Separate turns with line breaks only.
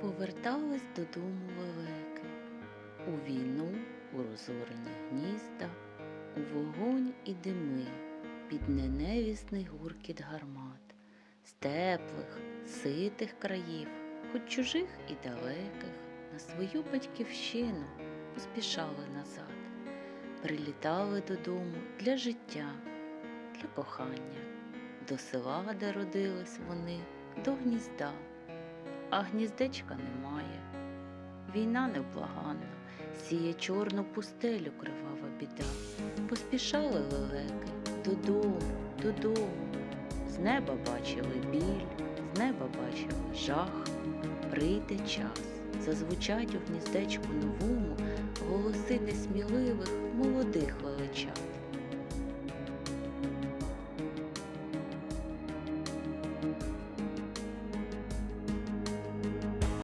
Повертались додому лелеки. У війну, у розорені гнізда, у вогонь і дими, під неневісний гуркіт гармат, з теплих, ситих країв, хоч чужих і далеких, на свою батьківщину поспішали назад, прилітали додому для життя, для кохання, до села, де родились вони, до гнізда, а гніздечка немає. Війна невблаганна, сіє чорну пустелю кривава біда. Поспішали лелеки додому, додому. З неба бачили біль, з неба бачили жах. Прийде час, зазвучать у гніздечку новому голоси несміливих.